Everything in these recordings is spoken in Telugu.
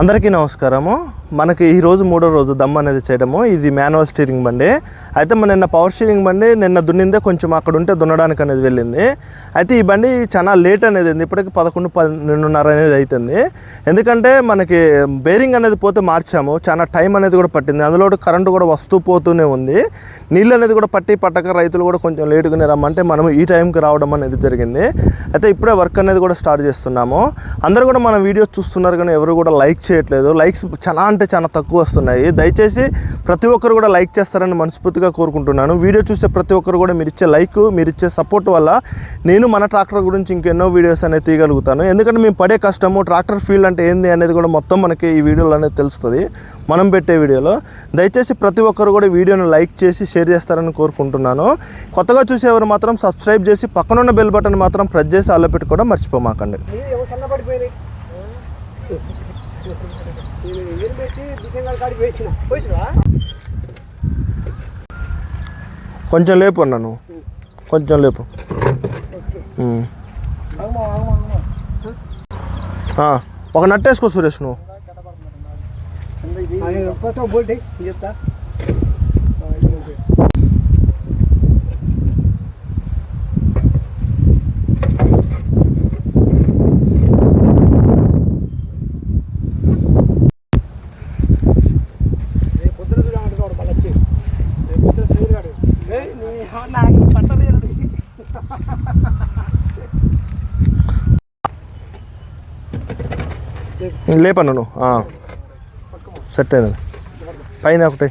అందరికీ నమస్కారము. మనకి ఈరోజు మూడో రోజు దమ్ అనేది చేయడము. ఇది మాన్యువల్ స్టీరింగ్ బండి. అయితే మన నిన్న పవర్ స్టీరింగ్ బండి నిన్న దున్నిందే కొంచెం అక్కడ ఉంటే దున్నడానికి అనేది వెళ్ళింది. అయితే ఈ బండి చాలా లేట్ అనేది ఉంది. ఇప్పటికి పదకొండు పన్నెండున్నర అనేది అవుతుంది ఎందుకంటే మనకి బేరింగ్ అనేది పోతే మార్చాము. చాలా టైం అనేది కూడా పట్టింది. అందులో కరెంటు కూడా వస్తూ పోతూనే ఉంది. నీళ్ళు అనేది కూడా పట్టి పట్టక రైతులు కూడా కొంచెం లేటుగానే రమ్మంటే మనం ఈ టైంకి రావడం అనేది జరిగింది. అయితే ఇప్పుడే వర్క్ అనేది కూడా స్టార్ట్ చేస్తున్నాము. అందరూ కూడా మన వీడియోస్ చూస్తున్నారు కానీ ఎవరు కూడా లైక్ చేయట్లేదు. లైక్స్ చాలా అంటే చాలా తక్కువ వస్తున్నాయి. దయచేసి ప్రతి ఒక్కరు కూడా లైక్ చేస్తారని మనస్ఫూర్తిగా కోరుకుంటున్నాను. వీడియో చూస్తే ప్రతి ఒక్కరు కూడా మీరు ఇచ్చే లైక్ మీరు ఇచ్చే సపోర్ట్ వల్ల నేను మన ట్రాక్టర్ గురించి ఇంకెన్నో వీడియోస్ అనేది తీయగలుగుతాను. ఎందుకంటే మేము పడే కష్టము ట్రాక్టర్ ఫీల్డ్ అంటే ఏంది అనేది కూడా మొత్తం మనకి ఈ వీడియోలో అనేది తెలుస్తుంది. మనం పెట్టే వీడియోలో. దయచేసి ప్రతి ఒక్కరు కూడా వీడియోను లైక్ చేసి షేర్ చేస్తారని కోరుకుంటున్నాను. కొత్తగా చూసేవారు మాత్రం సబ్స్క్రైబ్ చేసి పక్కనున్న బెల్ బటన్ మాత్రం ప్రెస్ చేసి అల్ల పెట్టుకోవడం మర్చిపోమాకండి. ఏమో సన్నపడిపోయినాయి నేను పెట్టి కాడికి వేసిన పోయినా కొంచెం లేపు. అన్నాను కొంచెం లేపు ఒక నట్టేసుకో సురేష్ నువ్వు. చెప్తా? లేపన్న నువ్వు. సెట్ అయింది పైన ఒకటి.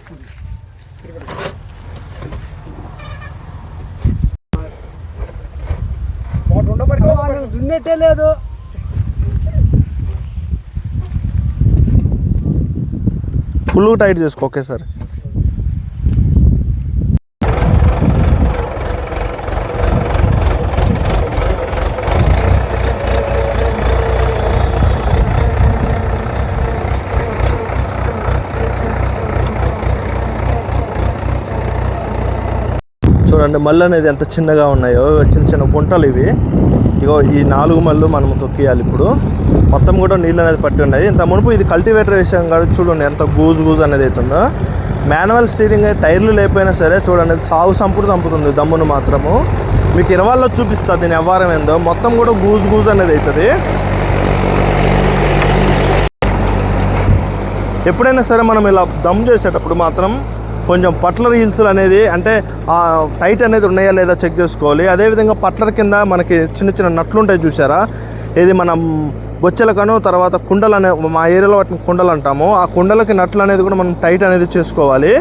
దున్నట్టే లేదు ఫుల్ టైట్ చేసుకో ఒకేసారి. చూడండి మళ్ళీ అనేది ఎంత చిన్నగా ఉన్నాయో చిన్న చిన్న గుంటలు ఇవి. ఇగో ఈ నాలుగు మళ్ళు మనం తొక్కియాలి ఇప్పుడు. మొత్తం కూడా నీళ్ళు అనేది పట్టి ఉన్నాయి. ఇంత మునుపు ఇది కల్టివేటర్ విషయం కాదు చూడండి ఎంత గూజు గూజు అనేది అవుతుందో మాన్యువల్ స్టీరింగ్ టైర్లు లేకపోయినా సరే చూడండి సాగు సంపుడు చంపుతుంది దమ్మును మాత్రము. మీకు ఇరవాల్లో చూపిస్తుంది దీని వ్యవహారం ఏందో. మొత్తం కూడా గూజు గూజు అనేది అవుతుంది ఎప్పుడైనా సరే మనం ఇలా దమ్ చేసేటప్పుడు మాత్రం కొంచెం పట్లర్ హీల్స్ అనేది అంటే టైట్ అనేది ఉన్నాయా లేదా చెక్ చేసుకోవాలి. అదేవిధంగా పట్లర్ కింద మనకి చిన్న చిన్న నట్లు ఉంటాయి చూసారా ఇది మనం బొచ్చెలకను తర్వాత కుండలు అనే మా ఏరియాలో వాటిని కుండలు అంటాము. ఆ కుండలకి నట్లు అనేది కూడా మనం టైట్ అనేది చేసుకోవాలి.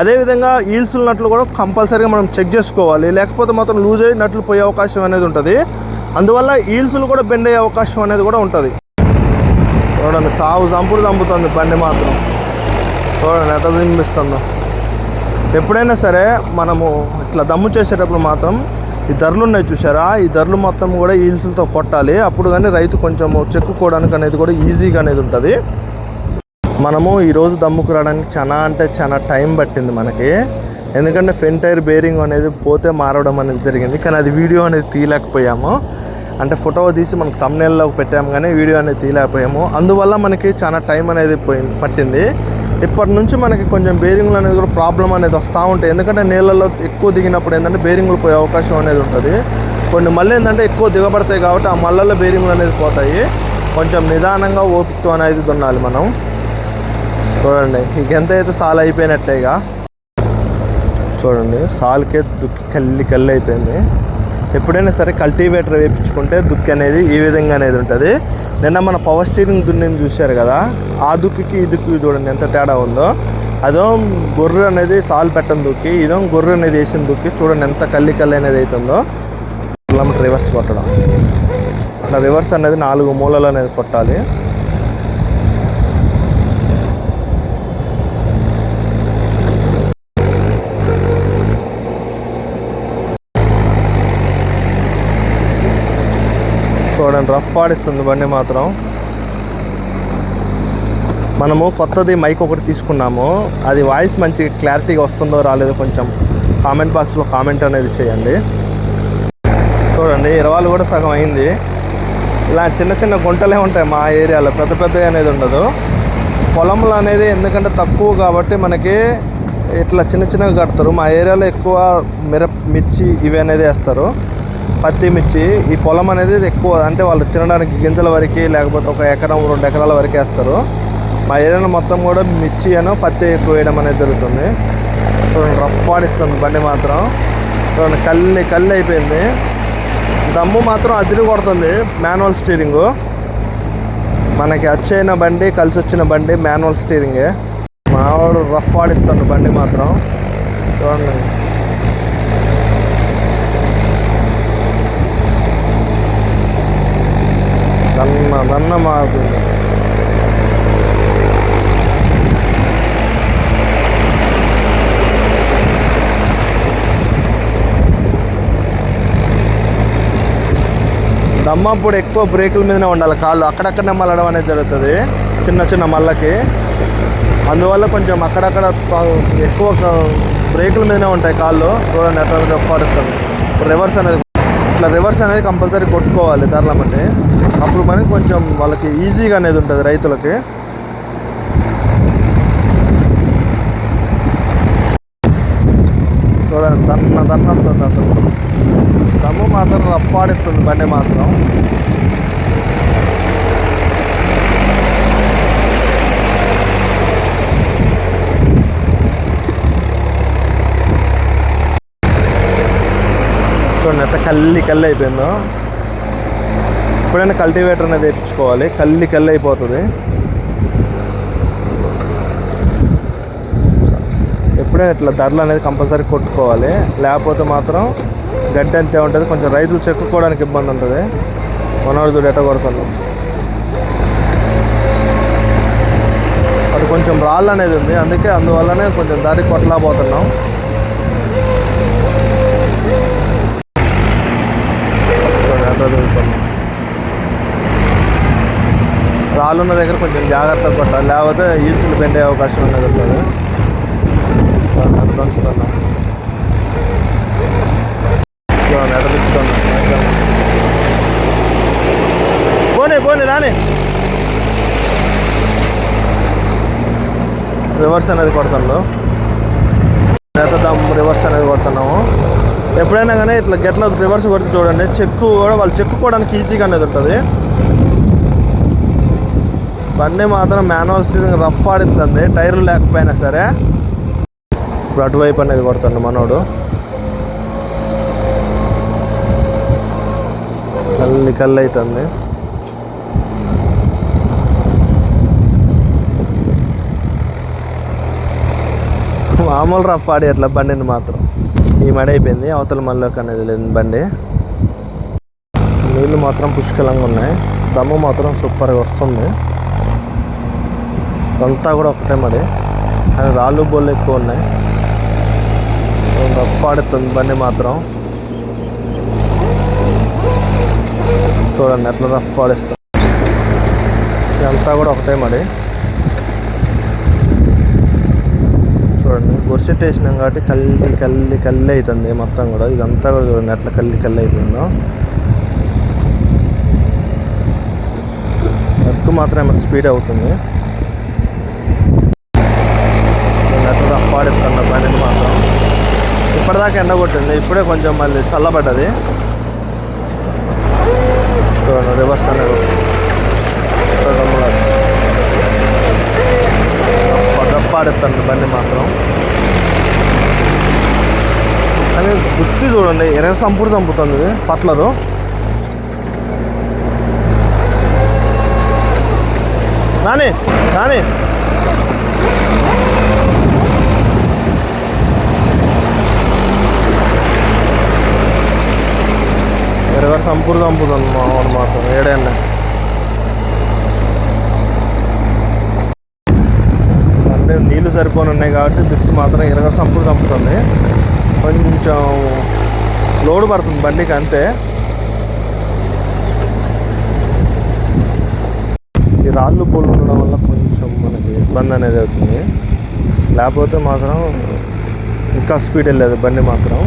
అదేవిధంగా హీల్స్ నట్లు కూడా కంపల్సరీగా మనం చెక్ చేసుకోవాలి. లేకపోతే మాత్రం లూజ్ అయ్యి నట్లు పోయే అవకాశం అనేది ఉంటుంది. అందువల్ల హీల్స్లు కూడా బెండ్ అయ్యే అవకాశం అనేది కూడా ఉంటుంది. చూడండి సాగు చంపుడు చంపుతుంది బండి మాత్రం. చూడండి ఎంత చూపిస్తుందో ఎప్పుడైనా సరే మనము ఇట్లా దమ్ము చేసేటప్పుడు మాత్రం ఈ ధరలు ఉన్నాయి చూసారా ఈ ధరలు మొత్తం కూడా ఈల్స్లతో కొట్టాలి. అప్పుడు కానీ రైతు కొంచెం చెక్కుకోవడానికి అనేది కూడా ఈజీగా అనేది ఉంటుంది. మనము ఈరోజు దమ్ముకు రావడానికి చాలా అంటే చాలా టైం పట్టింది మనకి. ఎందుకంటే ఫెంటైర్ టైర్ బేరింగ్ అనేది పోతే మారవడం అనేది జరిగింది. కానీ అది వీడియో అనేది తీయలేకపోయాము. అంటే ఫోటో తీసి మనకు తమ్నేల్లో పెట్టాము కానీ వీడియో అనేది తీయలేకపోయాము. అందువల్ల మనకి చాలా టైం అనేది పోయింది పట్టింది. ఇప్పటి నుంచి మనకి కొంచెం బేరింగ్లు అనేది కూడా ప్రాబ్లం అనేది వస్తూ ఉంటాయి ఎందుకంటే నీళ్ళల్లో ఎక్కువ దిగినప్పుడు ఏంటంటే బేరింగ్లు పోయే అవకాశం అనేది ఉంటుంది. కొన్ని మళ్ళీ ఏంటంటే ఎక్కువ దిగబడతాయి కాబట్టి ఆ మళ్ళల్లో బేరింగ్లు అనేది పోతాయి. కొంచెం నిదానంగా ఓపికతో అనేది దున్నాలి మనం. చూడండి ఇక ఎంత అయితే సాల్ అయిపోయినట్టేగా చూడండి సాల్కే దుక్కి కల్లి కల్లి అయిపోయింది. ఎప్పుడైనా సరే కల్టివేటర్ వేయించుకుంటే దుక్కి అనేది ఈ విధంగా అనేది ఉంటుంది. నిన్న మన పవర్ స్టీరింగ్ దున్నిని చూశారు కదా? ఆ దుక్కికి ఈ దుక్కి చూడండి ఎంత తేడా ఉందో. అదో గొర్రె అనేది సాల్ పెట్టని దుక్కి ఇదో గొర్రె అనేది వేసిన దుక్కి చూడండి ఎంత కల్లి కల్లి అనేది అవుతుందో కిలోమీటర్ రివర్స్ కొట్టడం. అట్లా రివర్స్ అనేది నాలుగు మూలలు అనేది కొట్టాలి. చూడండి రఫ్ ఆడిస్తుంది బండి మాత్రం. మనము కొత్తది మైక్ ఒకటి తీసుకున్నాము. అది వాయిస్ మంచి క్లారిటీగా వస్తుందో రాలేదో కొంచెం కామెంట్ బాక్స్లో కామెంట్ అనేది చేయండి. చూడండి ఇరవాలు కూడా సగం అయింది. ఇలా చిన్న చిన్న గుంటలే ఉంటాయి మా ఏరియాలో పెద్ద పెద్ద అనేది ఉండదు. పొలంలో అనేది ఎందుకంటే తక్కువ కాబట్టి మనకి ఇట్లా చిన్న చిన్నగా కడతారు. మా ఏరియాలో ఎక్కువ మిరప మిర్చి ఇవి అనేది వేస్తారు. పత్తి మిర్చి ఈ పొలం అనేది ఎక్కువ. అంటే వాళ్ళు తినడానికి గింజల వరకు లేకపోతే ఒక ఎకరం రెండు ఎకరాల వరకు వేస్తారు. మా ఏరియాలో మొత్తం కూడా మిర్చి అను పత్తి ఎక్కువ వేయడం అనేది జరుగుతుంది. చూడండి రఫ్ ఆడిస్తుంది బండి మాత్రం. చూడండి కళ్ళు కళ్ళు అయిపోయింది. దమ్ము మాత్రం అదిరి కొడుతుంది మాన్యువల్ స్టీరింగు. మనకి వచ్చైన బండి కలిసి వచ్చిన బండి మాన్యువల్ స్టీరింగే. మావాడు రఫ్ ఆడిస్తాడు బండి మాత్రం. చూడండి. దన్న దన్న మాకు దమ్మప్పుడు ఎక్కువ బ్రేకుల మీదనే ఉండాలి కాళ్ళు. అక్కడక్కడనే మల్లడం అనేది జరుగుతుంది. చిన్న చిన్న మల్లకి. అందువల్ల కొంచెం అక్కడక్కడ ఎక్కువ బ్రేకుల మీదనే ఉంటాయి కాళ్ళు. చూడండి అట్లా పాడుతుంది రివర్స్ అనేది ఇట్లా రివర్స్ అనేది కంపల్సరీ కొట్టుకోవాలి తరలమంటే అప్పుడు మనకి కొంచెం వాళ్ళకి ఈజీగా అనేది ఉంటుంది రైతులకి. చూడండి దన్న దన్న అసలు. దమ్ము మాత్రం రప్పాడిస్తుంది బండి మాత్రం. చూడండి అట్లా కల్లి కల్లి అయిపోయిందో. ఎప్పుడైనా కల్టివేటర్ అనేది వేయించుకోవాలి కల్లి కల్లి అయిపోతుంది. ఎప్పుడైనా ఇట్లా ధరలు అనేది కంపల్సరీ కొట్టుకోవాలి. లేకపోతే మాత్రం గడ్డి అంతే ఉంటుంది కొంచెం రైతులు చెక్కుకోవడానికి ఇబ్బంది ఉంటుంది. మనోడు చూడు ఎట్ట కొడుతున్నాం. అది కొంచెం రాళ్ళు అనేది ఉంది అందుకే అందువల్లనే కొంచెం దారి కొట్టలేకపోతున్నాం. చూడండి రాళ్ళున్న రాళ్ళు ఉన్న దగ్గర కొంచెం జాగ్రత్తగా కొట్టాలి లేకపోతే ఈల్చులు పెండే అవకాశం ఉన్నది ఉంటుంది దంచుతున్నాం పోనీ పోనీ రాని. రివర్స్ అనేది కొడతాను నేతదాం రివర్స్ అనేది కొడుతున్నాము. ఎప్పుడైనా కానీ ఇట్లా గెట్ల రివర్స్ కొడితే చూడండి చెక్కు కూడా వాళ్ళు చెక్కుకోవడానికి ఈజీగా అనేది ఉంటుంది. బండి మాత్రం మాన్యువల్ స్టీరింగ్ రఫ్ ఆడుతుంది టైర్లు లేకపోయినా సరే. ఇప్పుడు అటువైపు అనేది కొడుతుంది మనోడు. కల్లి కళ్ళు అవుతుంది. మామూలు రఫ్ ఆడి అట్లా బండిని మాత్రం. ఈ మడ అయిపోయింది. అవతల మళ్ళీ అనేది లేదు బండి. నీళ్ళు మాత్రం పుష్కలంగా ఉన్నాయి. దమ్ము మాత్రం సూపర్గా వస్తుంది. అంతా కూడా ఒకటే మరి కానీ రాళ్ళు బోళ్ళు ఎక్కువ ఉన్నాయి. రఫ్ బండి మాత్రం. చూడండి ఎట్లా రఫ్ ఆడిస్తాం ఇదంతా కూడా ఒకటే మరి చూడండి. గొర్సెట్ వేసినాం కాబట్టి కల్లి కల్లి కల్లి అవుతుంది మొత్తం కూడా. ఇదంతా కూడా చూడండి అట్లా కల్లి కల్లి అయిపోయిందో. వర్క్ మాత్రం ఏమో స్పీడ్ అవుతుంది అట్లా రఫ్ మాత్రం. ఇప్పటిదాకా ఎండ కొట్టింది. ఇప్పుడే కొంచెం మళ్ళీ చల్లబడ్డది. చూడండి రివర్స్ అనేది చూడండి ఆడుతుంది బండి మాత్రం. కానీ గుర్తి చూడండి ఎరగ సంపుడు చంపుతుంది ఇది పట్లరు నాని నాని ఎరగ సంపుడు చంపుతుంది మా వాడు మాత్రం ఏడేళ్ళ. అంటే నీళ్ళు సరిపోని ఉన్నాయి కాబట్టి దుక్కి మాత్రం ఇరగ సంపుడు చంపుతుంది. కొంచెం లోడ్ పడుతుంది బండికి అంతే. ఈ రాళ్ళు పూలు ఉండడం వల్ల కొంచెం మనకి ఇబ్బంది అనేది అవుతుంది. లేకపోతే మాత్రం ఇంకా స్పీడ్ వెళ్ళేది బండి మాత్రం.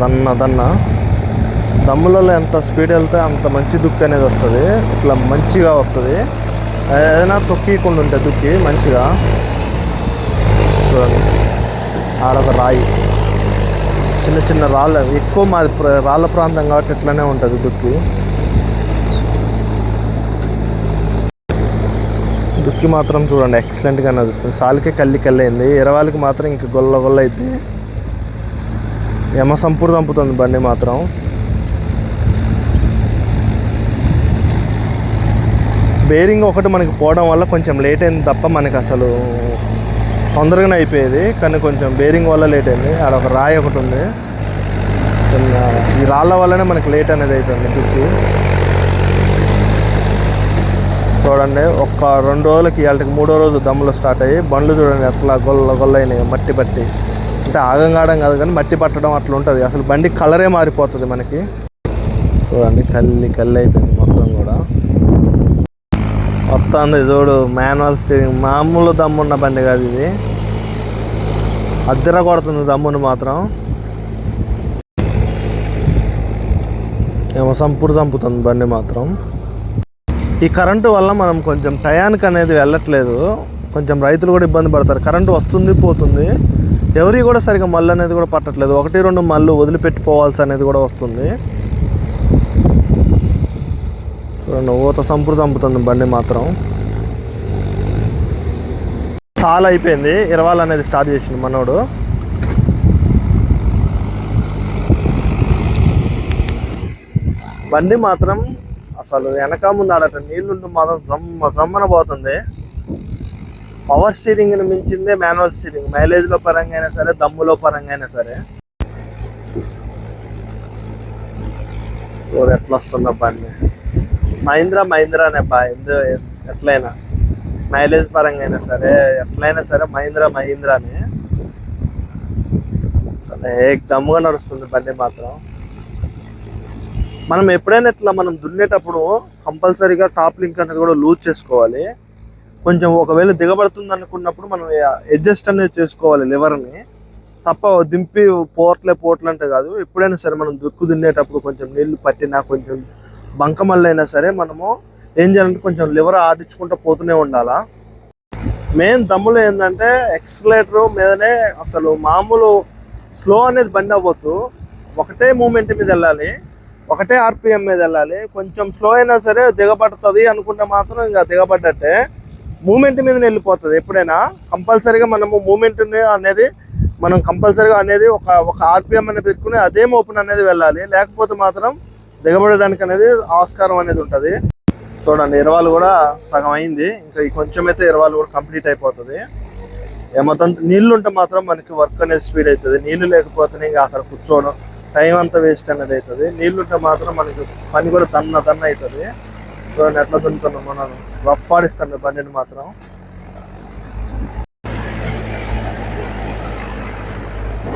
దన్న దన్న. దమ్ములలో ఎంత స్పీడ్ వెళ్తే అంత మంచి దుక్కు అనేది వస్తుంది. ఇట్లా మంచిగా వస్తుంది. ఏదైనా తొక్కికుండా ఉంటుంది దుక్కి మంచిగా చూడండి. ఆడొక రాయి. చిన్న చిన్న రాళ్ళ ఎక్కువ మాది రాళ్ళ ప్రాంతం కాబట్టి ఇట్లనే ఉంటుంది దుక్కి. దుక్కి మాత్రం చూడండి ఎక్సలెంట్గా నదుతుంది సాలికే కల్లి కల్లయింది ఎరవాలికి మాత్రం ఇంక గొల్ల గొల్ల అయితే యమ సంపూర్ చంపుతుంది బండి మాత్రం. బేరింగ్ ఒకటి మనకి పోవడం వల్ల కొంచెం లేట్ అయింది తప్ప మనకి అసలు తొందరగానే అయిపోయేది. కానీ కొంచెం బేరింగ్ వల్ల లేట్ అయింది. అక్కడ ఒక రాయి ఒకటి ఉంది. ఈ రాళ్ళ వల్లనే మనకి లేట్ అనేది అవుతుంది దుక్కి చూడండి ఒక్క రెండు రోజులకి వాళ్ళకి మూడో రోజు దమ్ములు స్టార్ట్ అయ్యి బండ్లు చూడండి అట్లా గొల్ల గొల్లైనాయి అయినాయి మట్టి పట్టి. అంటే ఆగం కాడం కాదు కానీ మట్టి పట్టడం అట్లా ఉంటుంది. అసలు బండి కలరే మారిపోతుంది మనకి. చూడండి కల్లి కల్లి అయిపోయింది మొత్తం కూడా. వస్తుంది చూడు మాన్యువల్ స్టీరింగ్. మామూలు దమ్మున్న బండి కాదు ఇది. అద్దెర కొడుతుంది దమ్ముని మాత్రం. ఏమో సంపూర్ చంపుతుంది బండి మాత్రం. ఈ కరెంటు వల్ల మనం కొంచెం టయానికి అనేది వెళ్ళట్లేదు. కొంచెం రైతులు కూడా ఇబ్బంది పడతారు. కరెంటు వస్తుంది పోతుంది. ఎవరి కూడా సరిగా మళ్ళీ అనేది కూడా పట్టట్లేదు. ఒకటి రెండు మళ్ళు వదిలిపెట్టిపోవాల్సి అనేది కూడా వస్తుంది. రెండు ఊత సంపూర్ చంపుతుంది బండి మాత్రం. చాలా అయిపోయింది. ఇరవాల్ అనేది స్టార్ట్ చేసింది మనోడు. బండి మాత్రం అసలు వెనక ముందు ఆడట నీళ్ళు మాత్రం జమ్మ జమ్మన పోతుంది. పవర్ స్టీరింగ్ని మించిందే మాన్యువల్ స్టీరింగ్ మైలేజ్లో పరంగా అయినా సరే దమ్ములో పరంగా అయినా సరే. ఎట్లా వస్తుందో బండి. మహీంద్రా మహీంద్రానే బా ఎందు ఎట్లయినా మైలేజ్ పరంగా అయినా సరే ఎట్లయినా సరే మహీంద్రా మహీంద్రాని. అసలు ఏక్ దమ్ముగా నడుస్తుంది బండి మాత్రం. మనం ఎప్పుడైనా ఇట్లా మనం దున్నేటప్పుడు కంపల్సరీగా టాప్ లింక్ అనేది కూడా లూజ్ చేసుకోవాలి. కొంచెం ఒకవేళ దిగబడుతుంది అనుకున్నప్పుడు మనం అడ్జస్ట్ అనేది చేసుకోవాలి లివర్ని. తప్ప దింపి పోట్లే పోట్లంటే కాదు. ఎప్పుడైనా సరే మనం దుక్కు దున్నేటప్పుడు కొంచెం నీళ్ళు పట్టినా కొంచెం బంకమల్లైనా సరే మనము ఏం చేయాలంటే కొంచెం లివర్ ఆడించుకుంటూ పోతూనే ఉండాలా? మెయిన్ దమ్ములో ఏంటంటే ఎక్స్లేటర్ మీదనే అసలు మామూలు స్లో అనేది బండి అవ్వద్దు. ఒకటే మూమెంట్ మీద వెళ్ళాలి. ఒకటే ఆర్పిఎం మీద వెళ్ళాలి. కొంచెం స్లో అయినా సరే దిగబడుతుంది అనుకుంటే మాత్రం ఇంకా దిగబడ్డట్టే. మూమెంట్ మీద వెళ్ళిపోతుంది. ఎప్పుడైనా కంపల్సరీగా మనము మూమెంట్ అనేది మనం కంపల్సరీగా అనేది ఒక ఒక ఆర్పిఎం అనేది పెట్టుకుని అదే ఓపెన్ అనేది వెళ్ళాలి. లేకపోతే మాత్రం దిగబడడానికి అనేది ఆస్కారం అనేది ఉంటుంది. చూడండి ఇరవాలు కూడా సగం అయింది. ఇంకా కొంచెం అయితే ఇరవాలు కూడా కంప్లీట్ అయిపోతుంది. ఏమంత నీళ్ళు ఉంటే మాత్రం మనకి వర్క్ అనేది స్పీడ్ అవుతుంది నీళ్ళు లేకపోతే ఇంకా అక్కడ కూర్చోవడం టైం అంతా వేస్ట్ అనేది అవుతుంది నీళ్ళు ఉంటే మాత్రం మనకి పని కూడా దన్న దన్న అవుతుంది చూడండి ఎట్లా దున్నుతున్నాం మనం. రఫ్ ఆడిస్తాను బండిని మాత్రం.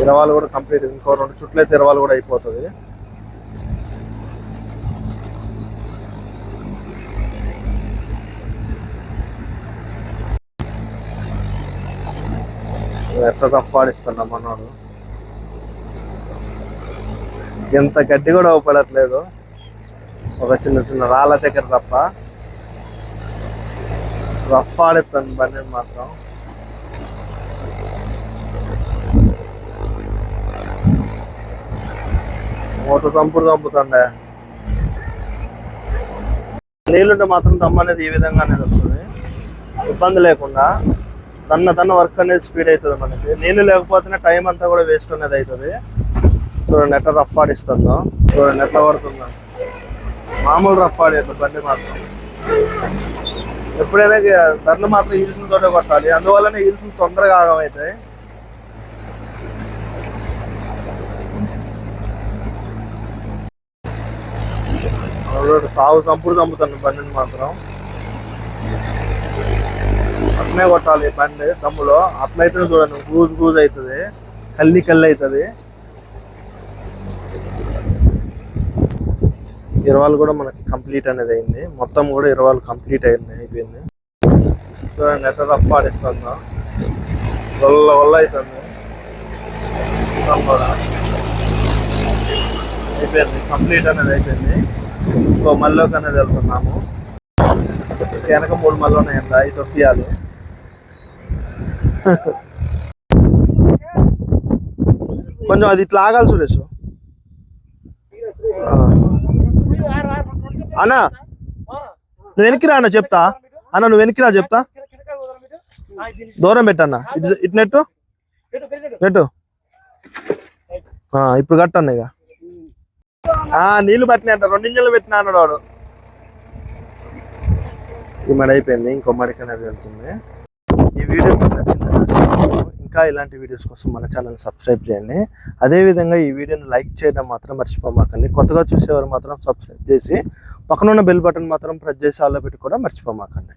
ఇరవాలు కూడా కంప్లీట్. ఇంకో రెండు చుట్లు అయితే ఇరవాలు కూడా అయిపోతుంది. ఎట్లా రఫ్ ఆడిస్తున్నాం మనోడు. ఎంత గడ్డి కూడా అవపడట్లేదు ఒక చిన్న చిన్న రాళ్ళ దగ్గర తప్ప రఫ్ ఆడిస్తాను బండి మాత్రం. మూత చంపుడు చంపుతుండే నీళ్ళుంటే మాత్రం దమ్ అనేది ఈ విధంగా అనేది వస్తుంది. ఇబ్బంది లేకుండా దన్న దన్న వర్క్ అనేది స్పీడ్ అవుతుంది మనకి. నీళ్ళు లేకపోతేనే టైం అంతా కూడా వేస్ట్ అనేది అవుతుంది. చూడండి ఎట్లా రఫ్ ఆడిస్తుందో. చూడండి ఎట్లా పడుతుందో. మామూలు రఫ్ ఆడేది బండి మాత్రం. ఎప్పుడైనా ధరలు మాత్రం హీల్స్ తోటే కొట్టాలి. అందువల్లనే హీల్స్ తొందరగా ఆగమవుతాయి. సాగు చంపుడు చంపుతాను బండిని మాత్రం. అట్నే కొట్టాలి బండి దమ్ములో అట్లయితే చూడండి గూజ్ గూజ్ అవుతుంది కల్లి కల్లి అవుతుంది ఇరవాలు కూడా మనకి కంప్లీట్ అనేది అయింది. మొత్తం కూడా ఇరవాలు కంప్లీట్ అయింది అయిపోయింది. చూడండి ఎట్లా రఫ్ ఆడిస్తుందో. వల్ల వల్ల అవుతుంది కూడా అయిపోయింది. కంప్లీట్ అనేది అయిపోయింది. ఇంకో మల్లోకి అనేది వెళ్తున్నాము. వెనక మూడు మళ్ళీ ఉన్నాయంట ఐదు తొక్కియాలి. కొంచెం అది ఇట్లా ఆగాలి సురేష్. అన్నా నువ్వు వెనక్కి రా అన్న చెప్తా. అన్న నువ్వు వెనక్కి రా చెప్తా. దూరం పెట్టన్నా ఇటు ఇటు నెట్టు. నెట్టు. ఇప్పుడు కట్టన్న ఇక. ఆ, నీళ్ళు పట్టినాయంట రెండు ఇంజన్లు పెట్టినా అన్నాడు వాడు. ఈ మడి అయిపోయింది. ఇంకో మడికి వెళ్తుంది. ఈ వీడియో ఇంకా ఇలాంటి వీడియోస్ కోసం మన ఛానల్ సబ్స్క్రైబ్ చేయండి. అదేవిధంగా ఈ వీడియోని లైక్ చేయడం మాత్రం మర్చిపోమాకండి. కొత్తగా చూసేవారు మాత్రం సబ్స్క్రైబ్ చేసి పక్కన ఉన్న బెల్ బటన్ మాత్రం ప్రెస్ చేసి ఆల్లో పెట్టి కూడా మర్చిపోమాకండి.